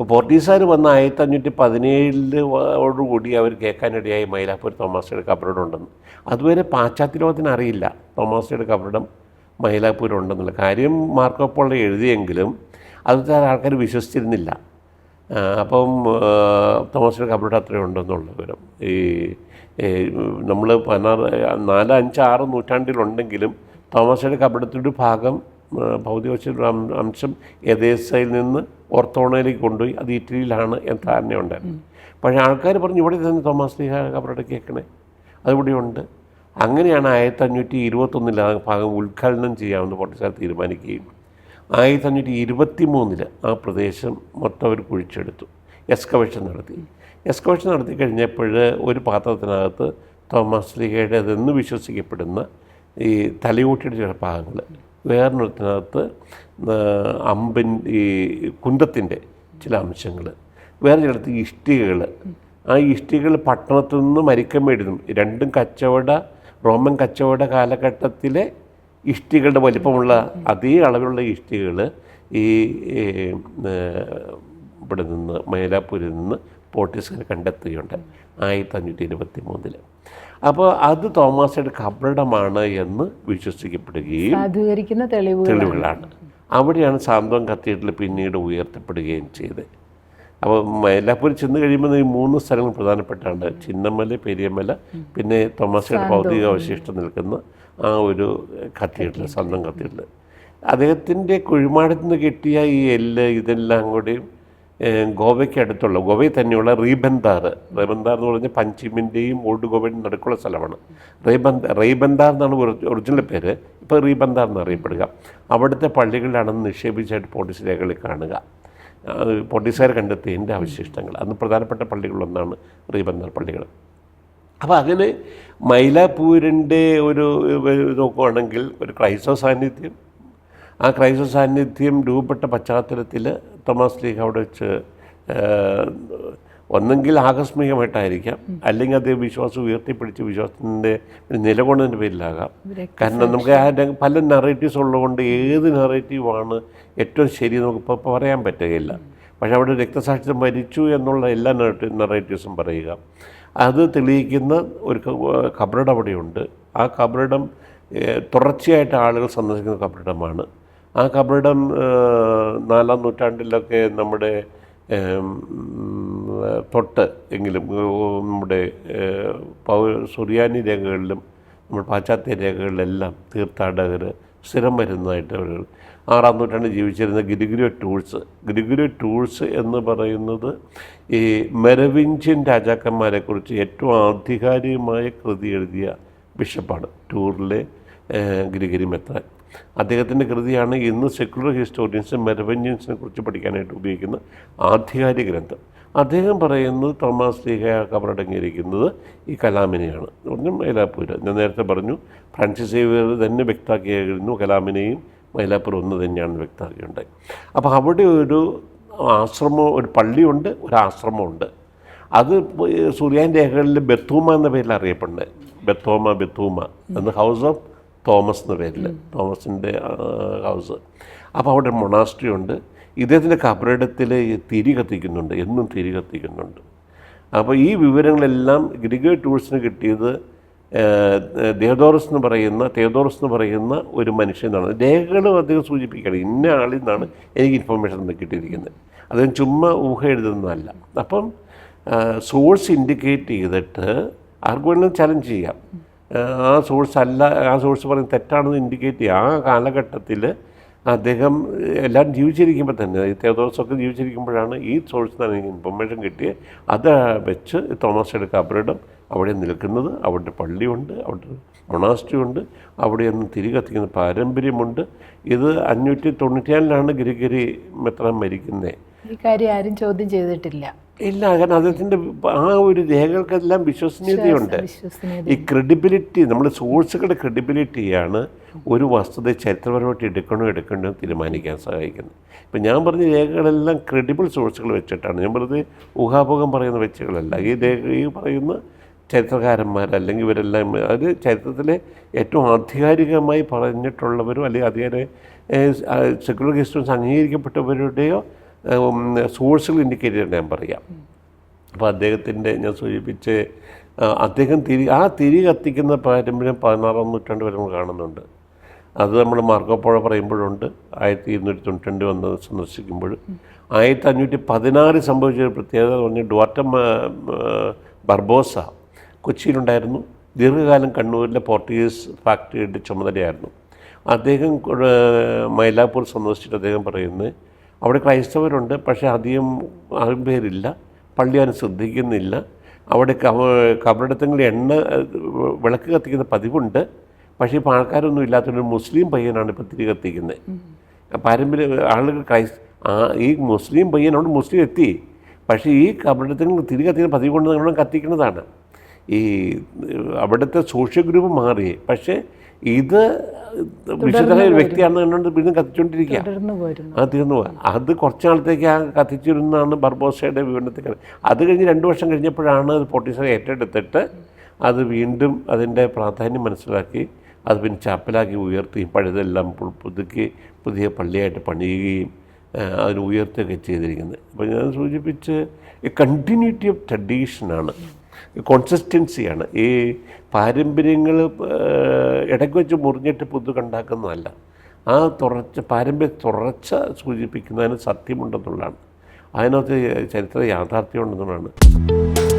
അപ്പോൾ പോർട്ടീസുകാർ വന്ന ആയിരത്തി അഞ്ഞൂറ്റി പതിനേഴിലോടുകൂടി അവർ കേൾക്കാനിടയായി മൈലാപ്പൂർ തോമാസയുടെ കബറിടം ഉണ്ടെന്ന് അതുവരെ പാശ്ചാത്യ ലോകത്തിന് അറിയില്ല തോമാസയുടെ കബറിടം മൈലാപ്പൂർ ഉണ്ടെന്നുള്ള കാര്യം മാർക്കോപ്പോൾ എഴുതിയെങ്കിലും അത് ആൾക്കാർ വിശ്വസിച്ചിരുന്നില്ല. അപ്പം തോമസിന്റെ കബറിട്ട് അത്രയും ഉണ്ടെന്നുള്ള വിവരം. ഈ നമ്മൾ പതിനാറ് നാല് അഞ്ച് ആറ് നൂറ്റാണ്ടിലുണ്ടെങ്കിലും തോമസിന്റെ കബറിടത്തിന്റെ ഭാഗം ഭൗതികവശ അംശം എതേസയിൽ നിന്ന് ഓർത്തോണയിലേക്ക് കൊണ്ടുപോയി അത് ഇറ്റലിയിലാണ് എന്ന ധാരണയുണ്ടായിരുന്നു പക്ഷേ ആൾക്കാർ പറഞ്ഞു ഇവിടെ തന്നെ തോമസ് ലീഹ കബറിടം കേൾക്കണേ അതിവിടെയുണ്ട് അങ്ങനെയാണ് ആയിരത്തി അഞ്ഞൂറ്റി ഇരുപത്തൊന്നിൽ ആ ഭാഗം ഉദ്ഘാടനം ചെയ്യാമെന്ന് പൊട്ടിച്ചാൽ തീരുമാനിക്കുകയും ആയിരത്തി അഞ്ഞൂറ്റി ഇരുപത്തി മൂന്നിൽ ആ പ്രദേശം മൊത്തം അവർ കുഴിച്ചെടുത്തു. എക്സ്കവേഷൻ നടത്തി. എക്സ്കവേഷൻ നടത്തി കഴിഞ്ഞപ്പോൾ ഒരു പാത്രത്തിനകത്ത് തോമസ് ലീഹയുടേതെന്ന് വിശ്വസിക്കപ്പെടുന്ന ഈ തലയൂട്ടിയുടെ ചില ഭാഗങ്ങൾ വേറൊരിടത്തിനകത്ത് അമ്പിൻ ഈ കുന്തത്തിന്റെ ചില അംശങ്ങൾ. വേറെ ചിലടത്ത് ഇഷ്ടികകൾ ആ ഇഷ്ടികൾ പട്ടണത്തിൽ നിന്ന് മരിക്കാൻ വേണ്ടി രണ്ടും കച്ചവട റോമൻ കച്ചവട കാലഘട്ടത്തിലെ ഇഷ്ടികളുടെ വലിപ്പമുള്ള അതേ അളവിലുള്ള ഇഷ്ടികൾ ഈ ഇവിടെ നിന്ന് മൈലാപ്പൂരിൽ നിന്ന് പോർട്ടീസുകാർ കണ്ടെത്തുകയുണ്ട് ആയിരത്തി അഞ്ഞൂറ്റി ഇരുപത്തി മൂന്നിൽ അപ്പോൾ അത് തോമാസയുടെ കബറിടമാണ് എന്ന് വിശ്വസിക്കപ്പെടുകയും തെളിവുകളാണ്. അവിടെയാണ് സാന്ത്വം കത്തീഡ്രൽ പിന്നീട് ഉയർത്തപ്പെടുകയും ചെയ്തത്. അപ്പോൾ മൈലാപ്പൂർ ചെന്ന് കഴിയുമ്പോൾ ഈ മൂന്ന് സ്ഥലങ്ങൾ പ്രധാനപ്പെട്ടാണ്. ചിന്നമല പെരിയമല പിന്നെ തോമസയുടെ ഭൗതിക അവശിഷ്ടം നിൽക്കുന്ന ആ ഒരു കത്തീഡ്രൽ സ്വന്തം കത്തീഡ്രൽ. അദ്ദേഹത്തിന്റെ കുഴിമാടത്തിൽ നിന്ന് കിട്ടിയ ഈ എല്ല് ഇതെല്ലാം കൂടിയും ഏഹ്, ഗോവയ്ക്ക് അടുത്തുള്ള ഗോവയിൽ തന്നെയുള്ള റീബന്താർ റേബന്താർ എന്ന് പറഞ്ഞാൽ പഞ്ചിമിന്റെയും ഓൾഡ് ഗോവയുടെയും നടുക്കുള്ള സ്ഥലമാണ്. റേബന്ത റേബന്താർ എന്നാണ് ഒറിജിനൽ പേര്. ഇപ്പോൾ റീബന്താർ എന്നറിയപ്പെടുക അവിടുത്തെ പള്ളികളിലാണെന്ന് നിക്ഷേപിച്ചായിട്ട് പോലീസ് രേഖകളിൽ കാണുക. അത് പോലീസുകാർ കണ്ടെത്തിയതിന്റെ അവശിഷ്ടങ്ങൾ. അന്ന് പ്രധാനപ്പെട്ട പള്ളികളിലൊന്നാണ് റീബന്താർ പള്ളികൾ. അപ്പോൾ അങ്ങനെ മൈലാപ്പൂരിന്റെ ഒരു നോക്കുവാണെങ്കിൽ ഒരു ക്രൈസ്തവ സാന്നിധ്യം. ആ ക്രൈസ്തവ സാന്നിധ്യം രൂപപ്പെട്ട പശ്ചാത്തലത്തിൽ തോമസ് ലീഗ് അവിടെ വെച്ച് ഒന്നെങ്കിൽ ആകസ്മികമായിട്ടായിരിക്കാം. അല്ലെങ്കിൽ അത് വിശ്വാസം ഉയർത്തിപ്പിടിച്ച് വിശ്വാസത്തിന്റെ നിലകൊണ്ടതിന്റെ പേരിലാകാം. കാരണം നമുക്ക് ആ രംഗ- പല നറേറ്റീവ്സ് ഉള്ളതുകൊണ്ട് ഏത് നറേറ്റീവാണ് ഏറ്റവും ശരി നമുക്ക് ഇപ്പോൾ പറയാൻ പറ്റുകയില്ല. പക്ഷേ അവിടെ രക്തസാക്ഷിത്വം മരിച്ചു എന്നുള്ള എല്ലാ നറേറ്റീവ്സും പറയുക. അത് തെളിയിക്കുന്ന ഒരു കബറിടം അവിടെയുണ്ട്. ആ കബറിടം തുടർച്ചയായിട്ട് ആളുകൾ സന്ദർശിക്കുന്ന കബറിടമാണ്. ആ കപടം നാലാം നൂറ്റാണ്ടിലൊക്കെ നമ്മുടെ തൊട്ട് എങ്കിലും നമ്മുടെ പൗ സുറിയാനി രേഖകളിലും നമ്മുടെ പാശ്ചാത്യ രേഖകളിലെല്ലാം തീർത്ഥാടകർ സ്ഥിരം വരുന്നതായിട്ട് അവർ ആറാം നൂറ്റാണ്ടിൽ ജീവിച്ചിരുന്ന ഗിരിഗിരി ടൂൾസ്. ഗിരിഗിരി ടൂൾസ് എന്ന് പറയുന്നത് ഈ മെരവിഞ്ചിൻ രാജാക്കന്മാരെക്കുറിച്ച് ഏറ്റവും ആധികാരികമായ കൃതി എഴുതിയ ബിഷപ്പാണ്. ടൂറിലെ ഗിരിഗിരി മെത്ര അദ്ദേഹത്തിന്റെ കൃതിയാണ് ഇന്ന് സെക്യുലർ ഹിസ്റ്റോറിയൻസ് മെരവഞ്ചിയൻസിനെ കുറിച്ച് പഠിക്കാനായിട്ട് ഉപയോഗിക്കുന്ന ആധികാരിക ഗ്രന്ഥം. അദ്ദേഹം പറയുന്നത് തോമസ് ലീഹ കബറടങ്ങിയിരിക്കുന്നത് ഈ കലാമിനെയാണ്. പറഞ്ഞു മൈലാപ്പൂര് ഞാൻ നേരത്തെ പറഞ്ഞു ഫ്രാൻസിസ് സേവിയർ തന്നെ വ്യക്തമാക്കിയായിരുന്നു കലാമിനെയും മൈലാപ്പൂർ ഒന്ന് തന്നെയാണ് വ്യക്താക്കിയുണ്ടായി അപ്പോൾ അവിടെ ഒരു ആശ്രമം ഒരു പള്ളിയുണ്ട് ഒരു ആശ്രമമുണ്ട്. അത് സൂര്യാൻ രേഖകളിൽ ബത്തൂമ എന്ന പേരിൽ അറിയപ്പെടുന്നത്. ബത്തോമ ബത്തൂമ. എന്ന് ഹൗസ് ഓഫ് തോമസ് എന്ന പേരിൽ തോമസിന്റെ ഹൗസ്. അപ്പോൾ അവിടെ മൊണാസ്ട്രി ഉണ്ട്. ഇദ്ദേഹത്തിന്റെ കബറിടത്തിൽ തിരി കത്തിക്കുന്നുണ്ട്. എന്നും തിരി കത്തിക്കുന്നുണ്ട്. അപ്പോൾ ഈ വിവരങ്ങളെല്ലാം ഗ്രിഗ ടൂൾസിന് കിട്ടിയത് ദേദോറസ് എന്ന് പറയുന്ന തേദോറസ് എന്ന് പറയുന്ന ഒരു മനുഷ്യനാണ് രേഖകളും അദ്ദേഹം സൂചിപ്പിക്കുകയാണ്. ഇന്ന ആളിൽ നിന്നാണ് എനിക്ക് ഇൻഫർമേഷൻ കിട്ടിയിരിക്കുന്നത്. അദ്ദേഹം ചുമ്മാ ഊഹ എഴുതുന്നതല്ല. അപ്പം സോഴ്സ് ഇൻഡിക്കേറ്റ് ചെയ്തിട്ട് ആർക്കും ചലഞ്ച് ചെയ്യാം. ആ, സോഴ്സ് അല്ല ആ സോഴ്സ് പറയുന്നത് തെറ്റാണെന്ന് ഇൻഡിക്കേറ്റ് ചെയ്യുക ആ കാലഘട്ടത്തിൽ അദ്ദേഹം എല്ലാവരും ജീവിച്ചിരിക്കുമ്പോൾ തന്നെ തേദോസൊക്കെ ജീവിച്ചിരിക്കുമ്പോഴാണ് ഈ സോഴ്സ് തന്നെ എനിക്ക് ഇൻഫർമേഷൻ കിട്ടിയത് അത് വെച്ച് തോമസയുടെ കബറിടം അവിടെ നിൽക്കുന്നത് അവിടെ പള്ളിയുണ്ട് അവിടെ മൊണാസ്ട്രി ഉണ്ട് അവിടെ ഒന്ന് തിരികത്തിക്കുന്ന പാരമ്പര്യമുണ്ട്. ഇത് അഞ്ഞൂറ്റി തൊണ്ണൂറ്റിയാലിലാണ് ഗിരിഗിരി മെത്രാൻ മരിക്കുന്നത് ഈ കാര്യം ആരും ചോദ്യം ചെയ്തിട്ടില്ല. ഇല്ല കാരണം അദ്ദേഹത്തിന്റെ ആ ഒരു രേഖകൾക്കെല്ലാം വിശ്വസനീയതയുണ്ട്. ഈ ക്രെഡിബിലിറ്റി നമ്മൾ സോഴ്സുകളുടെ ക്രെഡിബിലിറ്റിയാണ് ഒരു വസ്തുത ചരിത്രപരമായിട്ട് എടുക്കണോ എടുക്കണോ തീരുമാനിക്കാൻ സഹായിക്കുന്നത്. ഇപ്പം ഞാൻ പറഞ്ഞ രേഖകളെല്ലാം ക്രെഡിബിൾ സോഴ്സുകൾ വെച്ചിട്ടാണ്. ഞാൻ പറഞ്ഞത് ഊഹാപോഹം പറയുന്ന വെച്ചുകളല്ല ഈ രേഖ ഈ പറയുന്ന ചരിത്രകാരന്മാർ അല്ലെങ്കിൽ ഇവരെല്ലാം അത് ചരിത്രത്തിലെ ഏറ്റവും ആധികാരികമായി പറഞ്ഞിട്ടുള്ളവരോ അല്ലെങ്കിൽ അധികാര സെക്യുലർ ഹിസ്റ്ററീസ് അംഗീകരിക്കപ്പെട്ടവരുടെയോ സോഴ്സുകൾ ഇൻഡിക്കേറ്റ് ചെയ്യാൻ ഞാൻ പറയാം. അപ്പോൾ അദ്ദേഹത്തിന്റെ ഞാൻ സൂചിപ്പിച്ച് അദ്ദേഹം തിരി ആ തിരി കത്തിക്കുന്ന പാരമ്പര്യം പതിനാറാം നൂറ്റാണ്ട് വരെ നമ്മൾ കാണുന്നുണ്ട്. അത് നമ്മൾ മാർക്കോപ്പോഴ പറയുമ്പോഴുണ്ട്. ആയിരത്തി ഇരുന്നൂറ്റി തൊണ്ണൂറ്റി വന്ന് സന്ദർശിക്കുമ്പോൾ. ആയിരത്തി അഞ്ഞൂറ്റി പതിനാറ് സംഭവിച്ച ഒരു പ്രത്യേകത എന്ന് പറഞ്ഞാൽ ഡോറ്റം ബർബോസ കൊച്ചിയിലുണ്ടായിരുന്നു. ദീർഘകാലം കണ്ണൂരിലെ പോർട്ടുഗീസ് ഫാക്ടറിയുടെ ചുമതലയായിരുന്നു. അദ്ദേഹം മൈലാപ്പൂർ സന്ദർശിച്ചിട്ട് അദ്ദേഹം പറയുന്നത് അവിടെ ക്രൈസ്തവരുണ്ട് പക്ഷേ അധികം ആരും പേരില്ല പള്ളി അവൻ ശ്രദ്ധിക്കുന്നില്ല. അവിടെ കബറിടത്തങ്ങളിൽ എണ്ണ വിളക്ക് കത്തിക്കുന്ന പതിവുണ്ട് പക്ഷേ ഇപ്പോൾ ആൾക്കാരൊന്നും ഇല്ലാത്തൊരു മുസ്ലിം പയ്യനാണ് ഇപ്പോൾ തിരി കത്തിക്കുന്നത് പാരമ്പര്യ ആളുകൾ ക്രൈസ് ആ ഈ മുസ്ലിം പയ്യൻ അവിടെ മുസ്ലിം എത്തി പക്ഷേ ഈ കബറിടത്തിൽ തിരി കത്തിക്കുന്ന പതിവ് കൊണ്ട് നമ്മൾ കത്തിക്കുന്നതാണ്. ഈ അവിടുത്തെ സോഷ്യൽ ഗ്രൂപ്പ് മാറി പക്ഷേ ഇത് വിശുദ്ധമായ ഒരു വ്യക്തിയാണെന്ന് കണ്ടുകൊണ്ട് വീണ്ടും കത്തിച്ചുകൊണ്ടിരിക്കുക ആ തീർന്നു പോയി അത് കുറച്ച് നാളത്തേക്ക് ആ കത്തിച്ചിരുന്നാണ് ബർബോസയുടെ വിവരണത്തിൽ അത് കഴിഞ്ഞ് രണ്ട് വർഷം കഴിഞ്ഞപ്പോഴാണ് അത് പോർട്ടീസർ ഏറ്റെടുത്തിട്ട് അത് വീണ്ടും അതിന്റെ പ്രാധാന്യം മനസ്സിലാക്കി അത് പിന്നെ ചാപ്പലാക്കി ഉയർത്തി. പഴയതെല്ലാം പുതുക്കി പുതിയ പള്ളിയായിട്ട് പണിയുകയും അതിന് ഉയർത്തുകയൊക്കെ ചെയ്തിരിക്കുന്നത്. അപ്പോൾ ഞാൻ സൂചിപ്പിച്ച് ഈ കണ്ടിന്യൂറ്റി ഓഫ് ട്രഡീഷനാണ് കോൺസിസ്റ്റൻസിയാണ് ഈ പാരമ്പര്യങ്ങൾ ഇടയ്ക്ക് വെച്ച് മുറിഞ്ഞിട്ട് പുതു കണ്ടാക്കുന്നതല്ല. ആ തുറച്ച പാരമ്പര്യ തുറച്ച സൂചിപ്പിക്കുന്നതിന് സത്യമുണ്ടെന്നുള്ളതാണ്. അതിനകത്ത് ചരിത്ര യാഥാർത്ഥ്യം ഉണ്ടെന്നുള്ളതാണ്